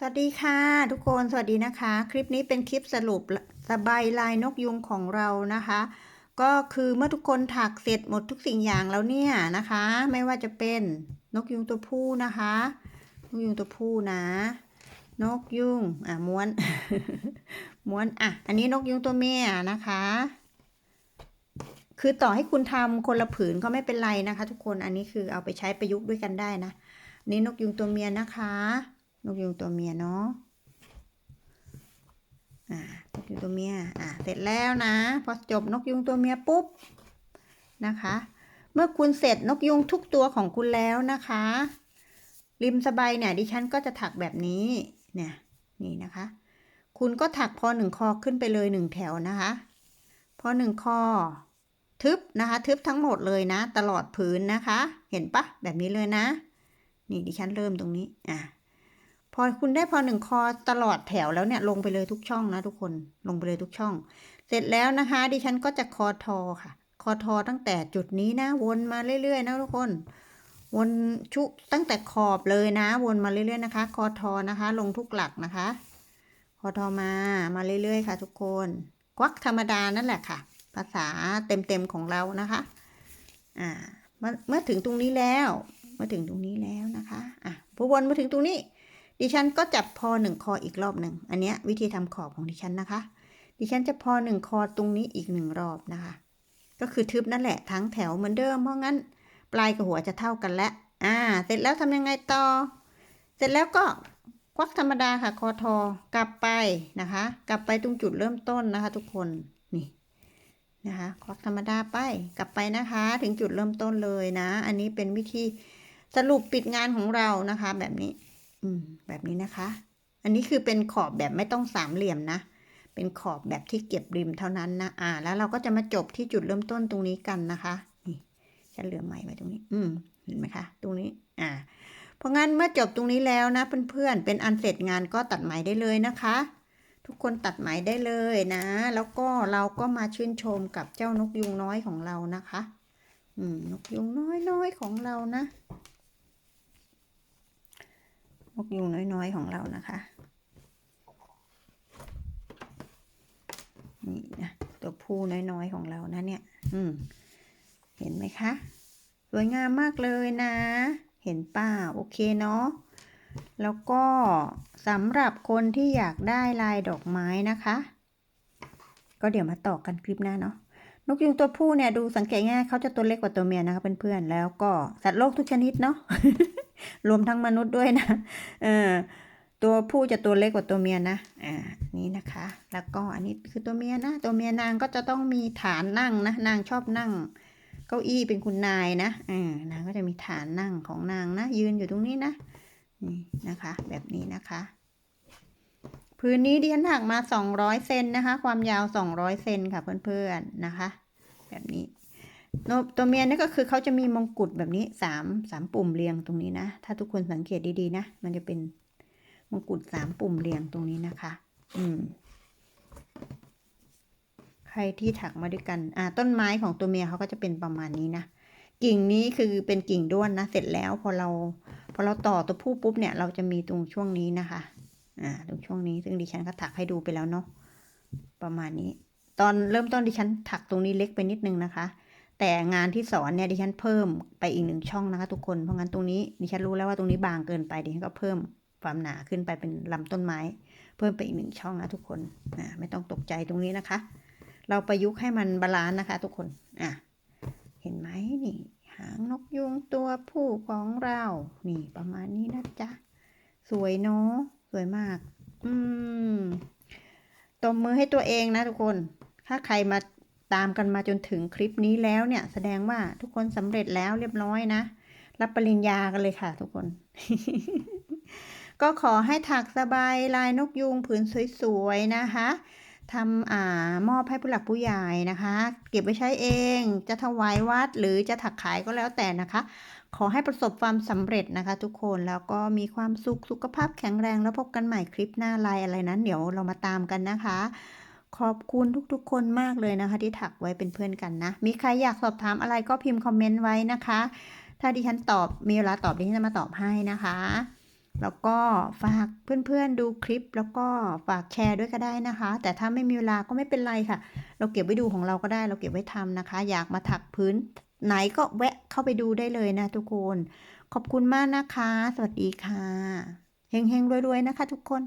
สวัสดีค่ะ ทุกคนสวัสดีนะคะ คลิปนี้เป็นคลิปสรุปสบายลายนกยุงของเรานะคะ ก็คือเมื่อทุกคนถักเสร็จหมดทุกสิ่งอย่างแล้วเนี่ยนะคะ ไม่ว่าจะเป็นนกยุงตัวผู้นะคะ นกยุงตัวผู้นะ นกยุงอะม้วนม้วนอะอันนี้นกยุงตัวเมียนะคะ คือต่อให้คุณทำคนละผืนก็ไม่เป็นไรนะคะ ทุกคนอันนี้คือเอาไปใช้ประยุกต์ด้วยกันได้นะนี่นกยุงตัวเมียนะคะ นกยุงตัวเมียเนาะอ่านกยุงตัวเมียอ่าเสร็จแล้วนะ พอจบนกยุงตัวเมียปุ๊บนะคะ เมื่อคุณเสร็จนกยุงทุกตัวของคุณแล้วนะคะ ริมสบายเนี่ยดิฉันก็จะถักแบบนี้เนี่ยนี่นะคะ คุณก็ถักพอหนึ่งคอขึ้นไปเลยหนึ่งแถวนะคะ พอหนึ่งคอทึบนะคะ ทึบทั้งหมดเลยนะ ตลอดผืนนะคะ เห็นปะแบบนี้เลยนะ นี่ดิฉันเริ่มตรงนี้อะ พอคุณได้พอหนึ่งคอตลอดแถวแล้วเนี่ยลงไปเลยทุกช่องนะทุกคนลงไปเลยทุกช่อง เสร็จแล้วนะคะ ดิฉันก็จะคอทอค่ะ คอทอตั้งแต่จุดนี้นะวนมาเรื่อยๆ นะทุกคน วนชุตั้งแต่ขอบเลยนะ วนมาเรื่อยๆนะคะ คอทอนะคะ ลงทุกหลักนะคะ คอทอมามาเรื่อยๆค่ะ ทุกคนควักธรรมดานั่นแหละค่ะ ภาษาเต็มๆของเรานะคะอ่าเมื่อถึงตรงนี้แล้วเมื่อถึงตรงนี้แล้วนะคะ อะพอวนมาถึงตรงนี้ ดิฉันก็จับพอหนึ่งคออีกรอบหนึ่ง อันเนี้ยวิธีทำขอบของดิฉันนะคะ ดิฉันจะพอหนึ่งคอตรงนี้อีกหนึ่งรอบนะคะ ก็คือทึบนั่นแหละทั้งแถวเหมือนเดิม เพราะงั้น ปลายกับหัวจะเท่ากันแล้ว อ่า เสร็จแล้วทำยังไงต่อ เสร็จแล้วก็ควักธรรมดาค่ะ คอทอกลับไปนะคะ กลับไปตรงจุดเริ่มต้นนะคะ ทุกคน นี่นะคะควักธรรมดาไปกลับไปนะคะ ถึงจุดเริ่มต้นเลยนะ อันนี้เป็นวิธีสรุปปิดงานของเรานะคะ แบบนี้ อืม แบบนี้นะคะ อันนี้คือเป็นขอบแบบไม่ต้องสามเหลี่ยมนะ เป็นขอบแบบที่เก็บริมเท่านั้นนะ อ่า แล้วเราก็จะมาจบที่จุดเริ่มต้นตรงนี้กันนะคะ นี่ฉันเหลือไหมไว้ตรงนี้ อืม เห็นไหมคะ ตรงนี้ อ่า เพราะงั้นเมื่อจบตรงนี้แล้วนะเพื่อนๆ เป็นอันเสร็จงานก็ตัดไหมได้เลยนะคะ ทุกคนตัดไหมได้เลยนะ แล้วก็เราก็มาชื่นชมกับเจ้านกยุงน้อยของเรานะคะ อืม นกยุงน้อยๆของเรานะ นกยุงน้อยๆของเรานะคะนี่นะตัวผู้น้อยๆของเรานะเนี่ย อืม เห็นไหมคะ สวยงามมากเลยนะ เห็นป้าโอเคเนาะ แล้วก็สำหรับคนที่อยากได้ลายดอกไม้นะคะ ก็เดี๋ยวมาต่อกันคลิปหน้าเนาะ นกยุงตัวผู้เนี่ยดูสังเกตง่ายเขาจะตัวเล็กกว่าตัวเมียนะคะเพื่อนๆ แล้วก็สัตว์โลกทุกชนิดเนาะ รวมทั้งมนุษย์ด้วยนะเออตัวผู้จะตัวเล็กกว่าตัวเมียนะ อ่า นี่นะคะ แล้วก็อันนี้คือตัวเมียนะ ตัวเมียนางก็จะต้องมีฐานนั่งนะ นางชอบนั่ง เก้าอี้เป็นคุณนายนะ อ่า นางก็จะมีฐานนั่งของนางนะ ยืนอยู่ตรงนี้นะ นี่นะคะ แบบนี้นะคะ พื้นนี้ดิฉันถักมาสองร้อยเซนนะคะ ความยาวสองร้อยเซนค่ะเพื่อนๆ นะคะ แบบนี้ ตัวเมียนี่ก็คือเขาจะมีมงกุฎแบบนี้สามสามปุ่มเรียงตรงนี้นะ ถ้าทุกคนสังเกตดีๆนะ มันจะเป็นมงกุฎสามปุ่มเรียงตรงนี้นะคะ อืม ใครที่ถักมาด้วยกัน อ่า ต้นไม้ของตัวเมียเขาก็จะเป็นประมาณนี้นะ กิ่งนี้คือเป็นกิ่งด้วนนะ เสร็จแล้วพอเรา พอเราต่อตัวผู้ปุ๊บเนี่ย เราจะมีตรงช่วงนี้นะคะ อ่า ตรงช่วงนี้ ซึ่งดิฉันก็ถักให้ดูไปแล้วเนาะ ประมาณนี้ ตอนเริ่มต้นดิฉันถักตรงนี้เล็กไปนิดนึงนะคะ แต่งานที่สอนเนี่ยดิฉันเพิ่มไปอีกหนึ่งช่องนะคะทุกคน เพราะงั้นตรงนี้ดิฉันรู้แล้วว่าตรงนี้บางเกินไปดิฉันก็เพิ่มความหนาขึ้นไปเป็นลำต้นไม้ เพิ่มไปอีกหนึ่งช่องนะทุกคนอ่าไม่ต้องตกใจตรงนี้นะคะ เราประยุกต์ให้มันบาลานซ์นะคะ ทุกคนอะเห็นไหมนี่หางนกยุงตัวผู้ของเรานี่ประมาณนี้นะจ๊ะสวยเนาะสวยมาก อืมตบมือให้ตัวเองนะทุกคน ถ้าใครมา ตามกันมาจนถึงคลิปนี้แล้วเนี่ย แสดงว่าทุกคนสำเร็จแล้วเรียบร้อยนะ รับปริญญากันเลยค่ะทุกคน ก็ขอให้ถักสบายลายนกยุงผืนสวยๆนะคะทำอ่ามอบให้ผู้หลักผู้ใหญ่นะคะ เก็บไว้ใช้เองจะถวายวัดหรือจะถักขายก็แล้วแต่นะคะ ขอให้ประสบความสำเร็จนะคะ ทุกคนแล้วก็มีความสุขสุขภาพแข็งแรงแล้วพบกันใหม่คลิปหน้าลายอะไรนั้น เดี๋ยวเรามาตามกันนะคะ ขอบคุณทุกๆ คนมากเลยนะคะ ที่ถักไว้เป็นเพื่อนกันนะ มีใครอยากสอบถามอะไรก็พิมพ์คอมเมนต์ไว้นะคะ ถ้าดิฉันตอบมีเวลาตอบดิฉันจะมาตอบให้นะคะ แล้วก็ฝากเพื่อนๆดูคลิป แล้วก็ฝากแชร์ด้วยก็ได้นะคะ แต่ถ้าไม่มีเวลาก็ไม่เป็นไรค่ะ เราเก็บไว้ดูของเราก็ได้ เราเก็บไว้ทำนะคะ อยากมาถักพื้น ไหนก็แวะเข้าไปดูได้เลยนะทุกคน ขอบคุณมากนะคะ สวัสดีค่ะเฮงๆรวยๆนะคะ ทุกคน